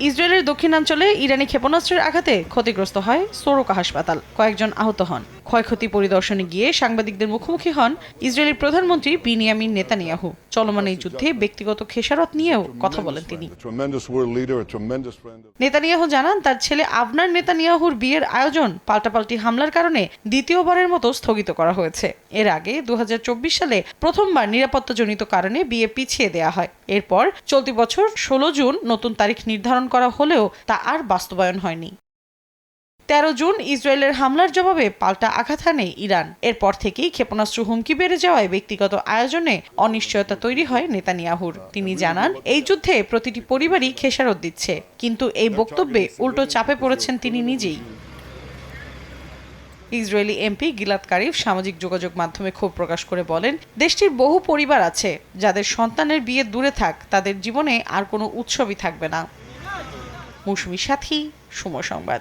ইসরায়েলের দক্ষিণাঞ্চলে ইরানি ক্ষেপণাস্ত্রের আঘাতে ক্ষতিগ্রস্ত হয় সোরোকা হাসপাতাল। কয়েকজন আহত হন। ক্ষয়ক্ষতি পরিদর্শনে গিয়ে সাংবাদিকদের মুখোমুখি হন ইসরায়েলি প্রধানমন্ত্রী বিনিয়ামিন নেতানিয়াহু। চলমান এই যুদ্ধে ব্যক্তিগত খেসারত নিয়েও কথা বলেন তিনি। নেতানিয়াহু জানান, তার ছেলে আবনার নেতানিয়াহুর বিয়ের আয়োজন পাল্টাপাল্টি হামলার কারণে দ্বিতীয়বারের মতো স্থগিত করা হয়েছে। এর আগে দু হাজার চব্বিশ সালে প্রথমবার নিরাপত্তাজনিত কারণে বিয়ে পিছিয়ে দেয়া হয়। এরপর চলতি বছর ষোলো জুন নতুন তারিখ নির্ধারণ করা হলেও তা আর বাস্তবায়ন হয়নি। তেরো জুন ইসরায়েলের হামলার জবাবে পাল্টা আঘাত হানে ইরান। এরপর থেকেই ক্ষেপণাস্ত্র হুমকি বেড়ে যাওয়ায় ব্যক্তিগত আয়োজনে অনিশ্চয়তা তৈরি হয় নেতানিয়াহুর। তিনি জানান, এই যুদ্ধে প্রতিটি পরিবারই খেসারত দিচ্ছে, কিন্তু এই বক্তব্যে উল্টো চাপে পড়েছেন তিনি নিজেই। ইসরায়েলি এমপি গিলাদ কারিফ সামাজিক যোগাযোগ মাধ্যমে ক্ষোভ প্রকাশ করে বলেন, দেশটির বহু পরিবার আছে যাদের সন্তানের বিয়ে দূরে থাক, তাদের জীবনে আর কোনো উৎসবই থাকবে না। মৌসুমি সাথী, সময় সংবাদ।